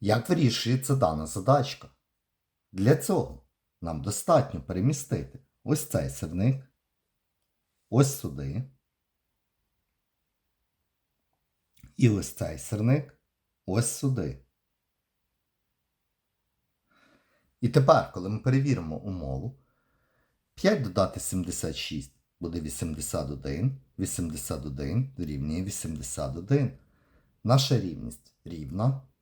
Як вирішується дана задачка? Для цього нам достатньо перемістити ось цей сирник, ось сюди. І ось цей сирник ось сюди. І тепер, коли ми перевіримо умову, 5 додати 76 буде 81, 81 дорівнює 81. Наша рівність рівна,